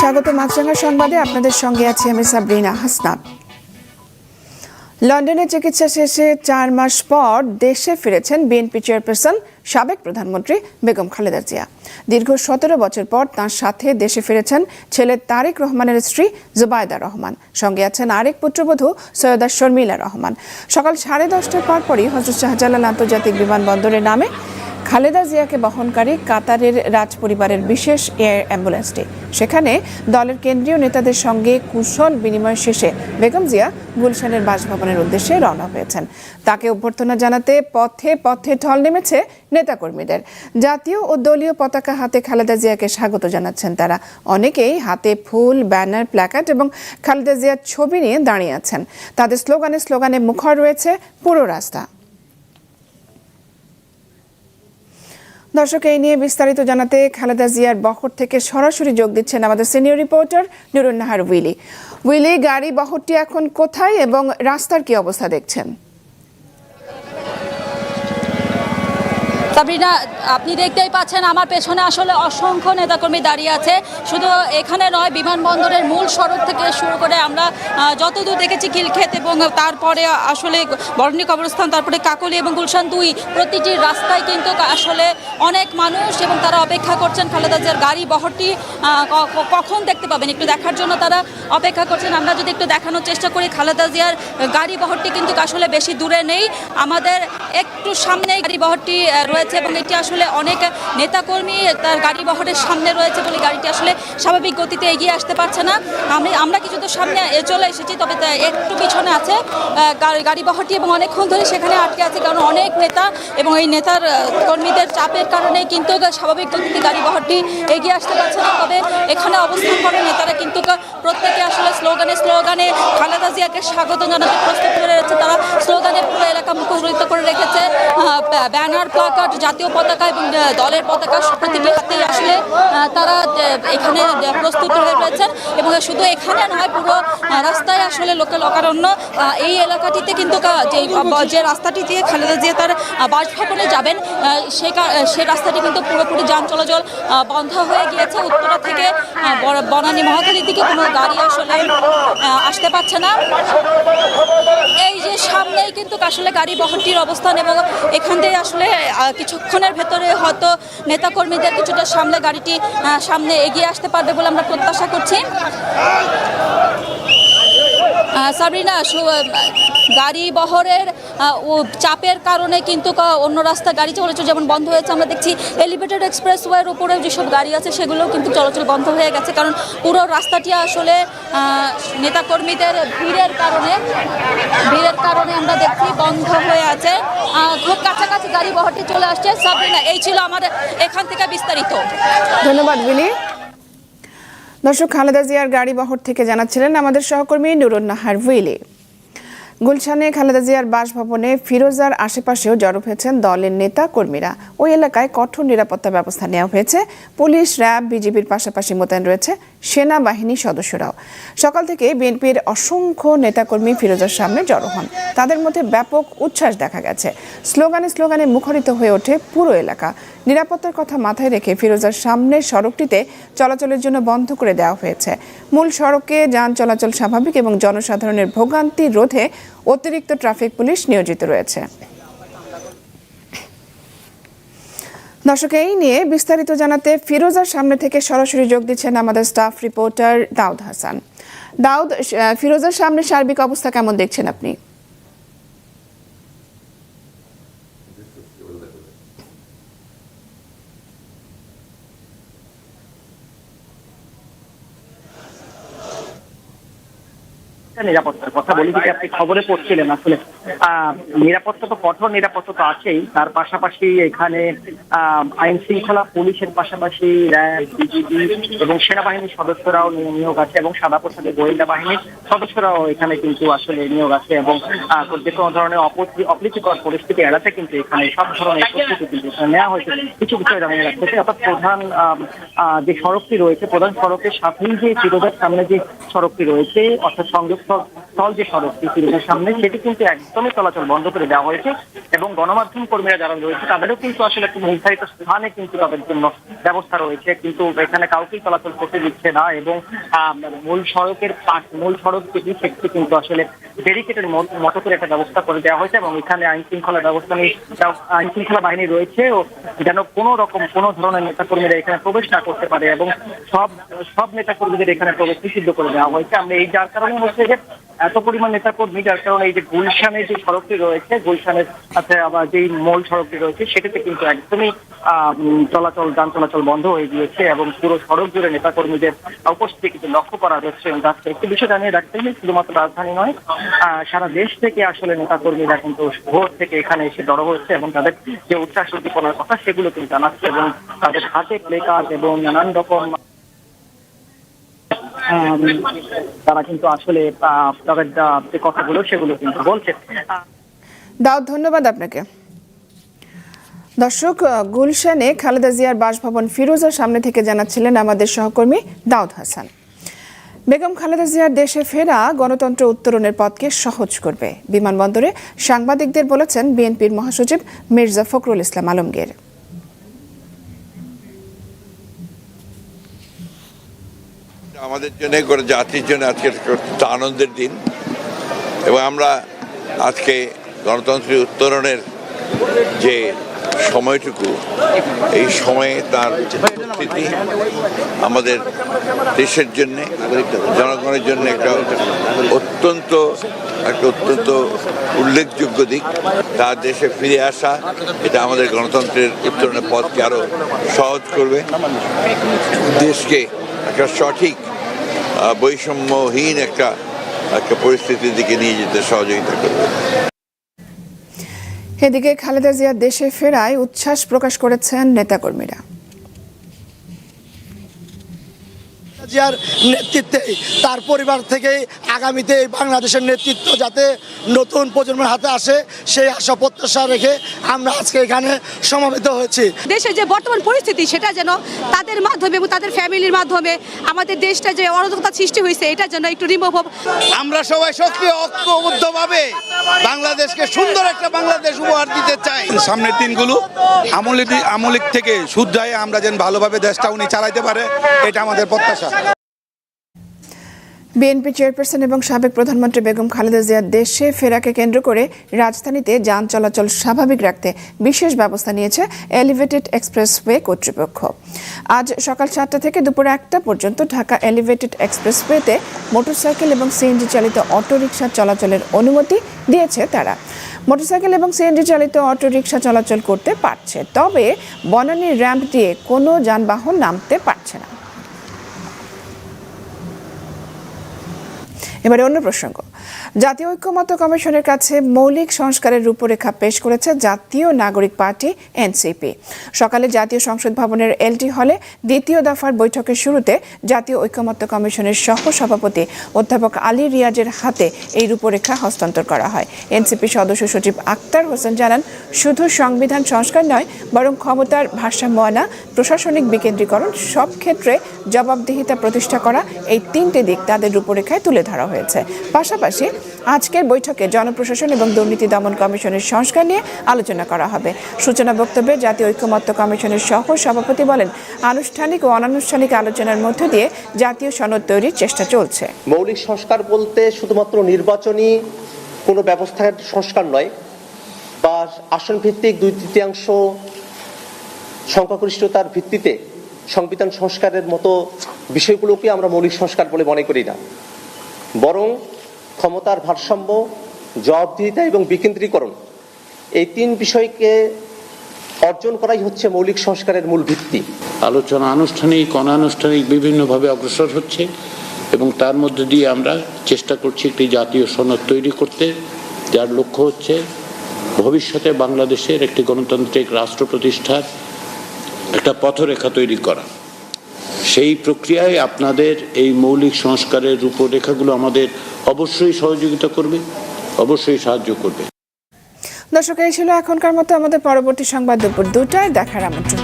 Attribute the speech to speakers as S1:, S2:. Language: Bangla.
S1: স্বাগত মাছরাঙ্গা সংবাদে আপনাদের সঙ্গে আছি আমি সাবরিনা হাসনাত। লন্ডনে চিকিৎসা শেষে চার মাস পর দেশে ফিরেছেন বিএনপি চেয়ারপারসন সাবেক প্রধানমন্ত্রী বেগম খালেদা জিয়া। দীর্ঘ সতেরো বছর পর তার সাথে দেশে ফিরেছেন ছেলে তারেক রহমানের স্ত্রী জুবায়দা রহমান। সঙ্গে আছেন আরেক পুত্রবধূ সৈয়দা শর্মিলা রহমান। সকাল সাড়ে দশটার পরপরই হজরত শাহজালাল আন্তর্জাতিক বিমানবন্দরের নামে খালেদা জিয়াকে বহনকারী কাতারের রাজ পরিবারের বিশেষ এয়ার অ্যাম্বুলেন্সটি। সেখানে দলের কেন্দ্রীয় নেতাদের সঙ্গে কুশল বিনিময় শেষে বেগম জিয়া গুলশানের বাসভবনের উদ্দেশ্যে রওনা হয়েছেন। তাকে অভ্যর্থনা জানাতে পথে পথে ঢল নেমেছে নেতাকর্মীদের। জাতীয় ও দলীয় পতাকা হাতে খালেদা জিয়াকে স্বাগত জানাচ্ছেন তারা। অনেকেই হাতে ফুল, ব্যানার, প্ল্যাকার্ড এবং খালেদা জিয়ার ছবি নিয়ে দাঁড়িয়ে আছেন। তাদের স্লোগানে স্লোগানে মুখর রয়েছে পুরো রাস্তা। দর্শক, এই নিয়ে বিস্তারিত জানাতে খালেদা জিয়ার বহর থেকে সরাসরি যোগ দিচ্ছেন আমাদের সিনিয়র রিপোর্টার নুরুন্নাহার উইলি। উইলি, গাড়ি বহরটি এখন কোথায় এবং রাস্তার কি অবস্থা দেখছেন?
S2: সাবরিনা আপনি দেখতেই পাচ্ছেন আমার পেছনে আসলে অসংখ্য নেতাকর্মী দাঁড়িয়ে আছে। শুধু এখানে নয় বিমানবন্দরের মূল সড়ক থেকে শুরু করে আমরা যতদূর দেখেছি কিলক্ষেত এবং তারপরে আসলে বরণী কবরস্থান তারপরে কাকলি এবং গুলশান দুই প্রতিটি রাস্তায় কিন্তু আসলে অনেক মানুষ এবং তারা অপেক্ষা করছেন। খালেদা জিয়ার গাড়ি বহরটি কখন দেখতে পাবেন? একটু দেখার জন্য তারা অপেক্ষা করছেন। আমরা যদি একটু দেখানোর চেষ্টা করি খালেদা জিয়ার গাড়ি বহরটি কিন্তু আসলে বেশি দূরে নেই। আমাদের একটু সামনে গাড়ি বহরটি আহ, রয়েছে এবং এটি আসলে অনেক নেতাকর্মী তার গাড়ি বহরের সামনে রয়েছে বলে গাড়িটি আসলে স্বাভাবিক গতিতে এগিয়ে আসতে পারছে না। আমি, আমরা কিছু তো সামনে চলে এসেছি, তবে একটু পিছনে আছে গাড়ি বহরটি এবং অনেকক্ষণ ধরে সেখানে আটকে আছে কারণ অনেক নেতা এবং এই নেতার কর্মীদের চাপের কারণে কিন্তু স্বাভাবিক গতিতে গাড়ি বহরটি এগিয়ে আসতে পারছে না। তবে এখানে অবস্থান করে নেতারা কিন্তু প্রত্যেকে আসলে স্লোগানে স্লোগানে খালেদা জিয়াকে স্বাগত জানাতে প্রস্তুত করে রয়েছে তারা স্লোগানে পুরো এলাকা মুখরিত করে রেখেছে। ব্যানার, প্লাকার্ড জাতীয় পতাকা এবং দলের পতাকা প্রতিটি হাতেই আসলে তারা এখানে প্রস্তুত হয়ে রয়েছেন। এবং শুধু এখানে নয়, পুরো রাস্তায় আসলে লোকে লোকারণ্য এই এলাকাটিতে কিন্তু যে রাস্তাটি দিয়ে খালেদা জিয়া তার বাসভবনে যাবেন সে সে রাস্তাটি কিন্তু পুরোপুরি যান চলাচল বন্ধ হয়ে গিয়েছে। উত্তরা থেকে বনানী মহাখালীর দিকে কোনো গাড়ি আসলে আসতে পারছে না। এই যে কিন্তু আসলে গাড়ি বহনটির অবস্থান এবং এখান থেকে আসলে কিছুক্ষণের ভেতরে হয়তো নেতাকর্মীদের কিছুটা সামনে গাড়িটি সামনে এগিয়ে আসতে পারবে বলে আমরা প্রত্যাশা করছি। সাবরিনা গাড়ি বহরের চাপের কারণে কিন্তু অন্য রাস্তা গাড়ি চলাচল যেমন বন্ধ হয়েছে, আমরা দেখছি এলিভেটেড এক্সপ্রেসওয়ের উপরে যেসব গাড়ি আছে, সেগুলোও কিন্তু চলাচল বন্ধ হয়ে গেছে। কারণ পুরো রাস্তাটি আসলে নেতাকর্মীদের ভিড়ের কারণে ভিড়ের কারণে আমরা দেখছি বন্ধ হয়ে আছে। খুব কাছাকাছি গাড়ি বহরটি চলে আসছে। সাবরিনা এই ছিল আমাদের এখান থেকে বিস্তারিত।
S1: ধন্যবাদ উইলি দর্শক, খালেদা জিয়ার গাড়ি বহর থেকে জানাচ্ছিলেন আমাদের সহকর্মী নুরুন নাহার উইলি গুলশানে খালেদা জিয়ার বাসভবনে ফিরোজার আশেপাশেও জড়ো হয়েছেন দলের নেতা কর্মীরা। ওই এলাকায় কঠোর নিরাপত্তা ব্যবস্থা নেওয়া হয়েছে। পুলিশ, র্যাব, বিজিবির পাশাপাশি মোতায়েন রয়েছে সেনাবাহিনী সদস্যরাও। সকাল থেকে বিএনপির অসংখ্য নেতাকর্মী ফিরোজার সামনে জড়ো হন। তাদের মধ্যে ব্যাপক উচ্ছ্বাস দেখা গেছে। স্লোগানে স্লোগানে মুখরিত হয়ে ওঠে পুরো এলাকা। নিরাপত্তার কথা মাথায় রেখে ফিরোজার সামনের সড়কটিতে চলাচলের জন্য বন্ধ করে দেওয়া হয়েছে। মূল সড়কে যান চলাচল স্বাভাবিক এবং জনসাধারণের ভোগান্তি রোধে অতিরিক্ত ট্রাফিক পুলিশ নিয়োজিত রয়েছে। দর্শক, এই নিয়ে বিস্তারিত জানাতে ফিরোজার সামনে থেকে সরাসরি যোগ দিচ্ছেন আমাদের স্টাফ রিপোর্টার দাউদ হাসান। দাউদ ফিরোজার সামনে সার্বিক অবস্থা কেমন দেখছেন আপনি?
S3: নিরাপত্তার কথা বলি আপনি খবরে পড়ছিলেন আসলে। নিরাপত্তা তো কঠোর নিরাপত্তা তো আছেই। তার পাশাপাশি এখানে আইন শৃঙ্খলা পুলিশের পাশাপাশি র্যাব বিজিবি এবং সেনাবাহিনীর সদস্যরাও নিয়োগ আছে এবং সাদা পোশাকে গোয়েন্দা বাহিনীর সদস্যরাও এখানে কিন্তু আসলে নিয়োগ আছে এবং যে কোনো ধরনের অপরি- অপ্রীতিকর পরিস্থিতি এড়াতে কিন্তু এখানে সব ধরনের প্রস্তুতি কিন্তু এখানে নেওয়া হয়েছে। কিছু বিষয় জানিয়ে রাখতেছে অর্থাৎ প্রধান যে সড়কটি রয়েছে, প্রধান সড়কের সাথেই যে চিরোজার সামনে যে সড়কটি রয়েছে, অর্থাৎ সংযোগ স্থল- যে সড়কটি চিরোজার সামনে, সেটি কিন্তু একদমই চলাচল বন্ধ করে দেওয়া হয়েছে এবং গণমাধ্যম কর্মীরা যারা রয়েছে, তাদেরও কিন্তু আসলে একটু নির্ধারিত স্থানে কিন্তু তাদের জন্য ব্যবস্থা রয়েছে। কিন্তু এখানে কাউকেই চলাচল করতে দিচ্ছে না এবং মূল সড়কের পাশ, মূল সড়ক যেটি, সেটি কিন্তু আসলে ব্যারিকেডের মতো করে একটা ব্যবস্থা করে দেওয়া হয়েছে এবং এখানে আইন শৃঙ্খলা ব্যবস্থা নিয়ে আইন শৃঙ্খলা বাহিনী রয়েছে ও যেন কোনো রকম, কোনো ধরনের নেতাকর্মীরা এখানে প্রবেশ না করতে পারে এবং সব সব নেতাকর্মীদের এখানে প্রবেশ নিষিদ্ধ করে দেওয়া হয়েছে। আমরা এই যার কারণে হচ্ছে যে এত পরিমাণ নেতাকর্মী যার কারণে এই যে গুলশানের যে সড়কটি রয়েছে, গুলশানের সাথে আবার যেই মূল সড়কটি রয়েছে, সেটাতে কিন্তু একদমই চলাচল, যান চলাচল বন্ধ হয়ে গিয়েছে এবং পুরো সড়ক জুড়ে নেতাকর্মীদের উপস্থিতি কিন্তু লক্ষ্য করা যাচ্ছে। যাচ্ছে একটি বিষয় জানিয়ে রাখতে হবে শুধুমাত্র রাজধানী নয় সারা দেশ থেকে আসলে নেতাকর্মীরা কিন্তু ভোর থেকে এখানে এসে জড়ো হচ্ছে এবং তাদের যে উচ্ছ্বাস উদ্দীপনার কথা সেগুলো কিন্তু জানাচ্ছে এবং তাদের হাতে প্লে কার্ড এবং নানান রকম তারা কিন্তু আসলে তাদের যে কথাগুলো, সেগুলো কিন্তু বলছে।
S1: দাউদ ধন্যবাদ আপনাকে। দর্শক গুলশানে খালেদা জিয়ার বাসভবন ফিরোজার সামনে থেকে জানাচ্ছিলেন আমাদের সহকর্মী দাউদ হাসান। বেগম খালেদা জিয়ার দেশে ফেরা গণতন্ত্র উত্তরণের পথকে সহজ করবে। বিমানবন্দরে সাংবাদিকদের বলেছেন বিএনপির মহাসচিব মির্জা ফখরুল ইসলাম আলমগীর।
S4: আমাদের জন্য গোটা জাতির জন্য আজকে একটা আনন্দের দিন। এবং আমরা আজকে গণতন্ত্রের উত্তরণের যে সময়টুকু, এই সময়ে তার উপস্থিতি আমাদের দেশের জন্যে, জনগণের জন্য একটা অত্যন্ত একটা অত্যন্ত উল্লেখযোগ্য দিক। তার দেশে ফিরে আসা, এটা আমাদের গণতন্ত্রের উত্তরণের পথকে আরও সহজ করবে। দেশকে একটা সঠিক বৈষম্যহীন একটা একটা পরিস্থিতির দিকে নিয়ে যেতে সহযোগিতা করবে।
S1: এদিকে খালেদা জিয়া দেশে ফেরায় উচ্ছ্বাস প্রকাশ করেছেন নেতাকর্মীরা।
S5: জিয়ার নেতৃত্বে তার পরিবার থেকে আগামীতে এই বাংলাদেশের নেতৃত্ব যাতে নতুন প্রজন্মের হাতে আসে সেই আশা প্রত্যাশা রেখে আমরা আজকে এখানে সমাবেত হয়েছি।
S6: দেশের যে বর্তমান পরিস্থিতি সেটা যেন তাদের মাধ্যমে এবং তাদের ফ্যামিলির মাধ্যমে আমাদের দেশটা যে অরাজকতা সৃষ্টি হয়েছে এটা যেন একটু রিমুভ
S7: আমরা সবাই সক্রিয় ঐক্যবদ্ধভাবে বাংলাদেশকে সুন্দর একটা বাংলাদেশ উপহার দিতে চাই।
S8: সামনের দিনগুলো আমলিক আমলিক থেকে শুদ্ধায় আমরা যেন ভালোভাবে দেশটা উনি চালাইতে পারে এটা আমাদের প্রত্যাশা।
S1: বিএনপি চেয়ারপারসন এবং সাবেক প্রধানমন্ত্রী বেগম খালেদা জিয়ার দেশে ফেরাকে কেন্দ্র করে রাজধানীতে যান চলাচল স্বাভাবিক রাখতে বিশেষ ব্যবস্থা নিয়েছে এলিভেটেড এক্সপ্রেসওয়ে কর্তৃপক্ষ। আজ সকাল সাতটা থেকে দুপুর একটা পর্যন্ত ঢাকা এলিভেটেড এক্সপ্রেসওয়েতে মোটরসাইকেল এবং সিএনজি চালিত অটোরিকশা চলাচলের অনুমতি দিয়েছে তারা। মোটরসাইকেল এবং সিএনজি চালিত অটোরিকশা চলাচল করতে পারছে, তবে বনানী র্যাম্প দিয়ে কোনো যানবাহন নামতে পারছে না। এবারে অন্য প্রসঙ্গ। জাতীয় ঐক্যমত্য কমিশনের কাছে মৌলিক সংস্কারের রূপরেখা পেশ করেছে জাতীয় নাগরিক পার্টি, এনসিপি। সকালে জাতীয় সংসদ ভবনের এলটি হলে দ্বিতীয় দফার বৈঠকের শুরুতে জাতীয় ঐক্যমত্য কমিশনের সহ সভাপতি অধ্যাপক আলী রিয়াজের হাতে এই রূপরেখা হস্তান্তর করা হয়। এনসিপি সদস্য সচিব আক্তার হোসেন জানান, শুধু সংবিধান সংস্কার নয়, বরং ক্ষমতার ভারসাম্য আনা প্রশাসনিক বিকেন্দ্রীকরণ সব ক্ষেত্রে জবাবদিহিতা প্রতিষ্ঠা করা এই তিনটি দিক তাদের রূপরেখায় তুলে ধরা হয়েছে। পাশাপাশি আজকের বৈঠকে জনপ্রশাসন এবং দুর্নীতি দমন কমিশনের সংস্কার নিয়ে আলোচনা করা হবে। সূচনা বক্তব্যে জাতীয় ঐক্যমত্য কমিশনের সহ সভাপতি বলেন, আনুষ্ঠানিক ও অনানুষ্ঠানিক আলোচনার মধ্য দিয়ে জাতীয় সনদ তৈরির চেষ্টা চলছে।
S9: মৌলিক সংস্কার বলতে শুধুমাত্র নির্বাচনী কোনো ব্যবস্থার সংস্কার নয়, বা আসন ভিত্তিক দুই তৃতীয়াংশ সংখ্যাগরিষ্ঠতার ভিত্তিতে সংবিধান সংস্কারের মতো বিষয়গুলোকে আমরা মৌলিক সংস্কার বলে মনে করি না। বরং ক্ষমতার ভারসাম্য, জবাবদিহিতা এবং বিকেন্দ্রীকরণ, এই তিন বিষয়কে অর্জন করাই হচ্ছে মৌলিক সংস্কারের মূল ভিত্তি।
S10: আলোচনা আনুষ্ঠানিক, অনানুষ্ঠানিক বিভিন্নভাবে অগ্রসর হচ্ছে এবং তার মধ্যে দিয়ে আমরা চেষ্টা করছি একটি জাতীয় সনদ তৈরি করতে, যার লক্ষ্য হচ্ছে ভবিষ্যতে বাংলাদেশের একটি গণতান্ত্রিক রাষ্ট্র প্রতিষ্ঠার একটা পথরেখা তৈরি করা। সেই প্রক্রিয়ায় আপনাদের এই মৌলিক সংস্কারের রূপরেখাগুলো আমাদের অবশ্যই সহযোগিতা করবে, অবশ্যই সাহায্য করবে।
S1: দর্শক, এই ছিল এখনকার মতো আমাদের পরবর্তী সংবাদ দুপুর দুটায়। দেখার আমন্ত্রণ